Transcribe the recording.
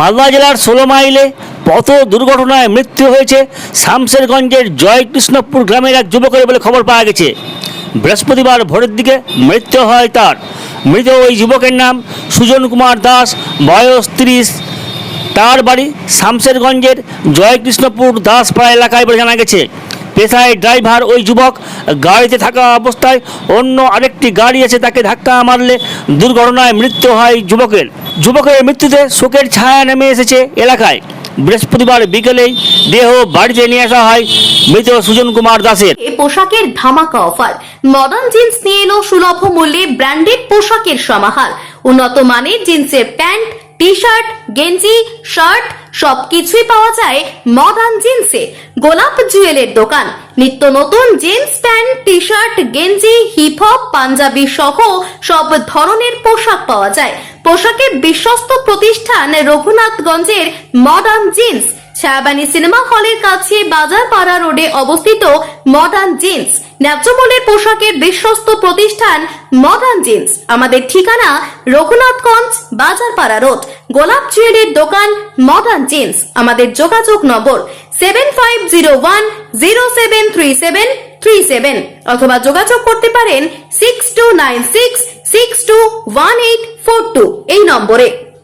মালদা জেলার ষোলো মাইলে পথ দুর্ঘটনায় মৃত্যু হয়েছে শামশেরগঞ্জের জয়কৃষ্ণপুর গ্রামের এক যুবকের বলে খবর পাওয়া গেছে। বৃহস্পতিবার ভোরের দিকে মৃত্যু হয় তার। মৃত ওই যুবকের নাম সুজন কুমার দাস, বয়স তিরিশ। তার বাড়ি শামশেরগঞ্জের জয়কৃষ্ণপুর দাসপাড়া এলাকায় বলে জানা গেছে। পেশায় ড্রাইভার ওই যুবক গাড়িতে থাকা অবস্থায় অন্য আরেকটি গাড়ি এসে তাকে ধাক্কা মারলে দুর্ঘটনায় মৃত্যু হয় যুবকের। যুবকের মৃত্যুতে শোকের ছায়া নেমে এসেছে এলাকায়। বৃহস্পতিবার বিকেলেই দেহ বাড়িতে নিয়ে আসা হয় মৃত সুজন কুমার দাসের। এ পোশাকের ধামাকা অফার। মডার্ন জিন্স নিয়ে এলো সুলভ মূল্যে ব্র্যান্ডেড পোশাকের সমাহার। উন্নত মানের জিন্সের প্যান্ট টি শার্ট গেঞ্জি, শার্ট, সবকিছুই পাওয়া যায় মডার্ন জিন্সে গোলাপ জুয়েলের দোকান। নিত্য নতুন জিন্স প্যান্ট টি শার্ট গেঞ্জি হিপ হপ পাঞ্জাবি সহ সব ধরনের পোশাক পাওয়া যায়। পোশাকের বিশ্বস্ত প্রতিষ্ঠান রঘুনাথগঞ্জের মডার্ন জিন্স ছায়াবানী সিনেমা হলের কাছে বাজার পাড়া রোডে অবস্থিত মডার্ন জিন্স ন্যায্যমূল্যের পোশাকের বিশ্বস্ত প্রতিষ্ঠান মডার্ন জিন্স আমাদের ঠিকানা রঘুনাথগঞ্জ বাজার পাড়া রোড, গোলাপ জুয়েলের দোকান মডার্ন জিন্স আমাদের যোগাযোগ number seven five zero one zero seven three seven three seven অথবা যোগাযোগ করতে পারেন six two nine six six two one eight four two এই নম্বরে।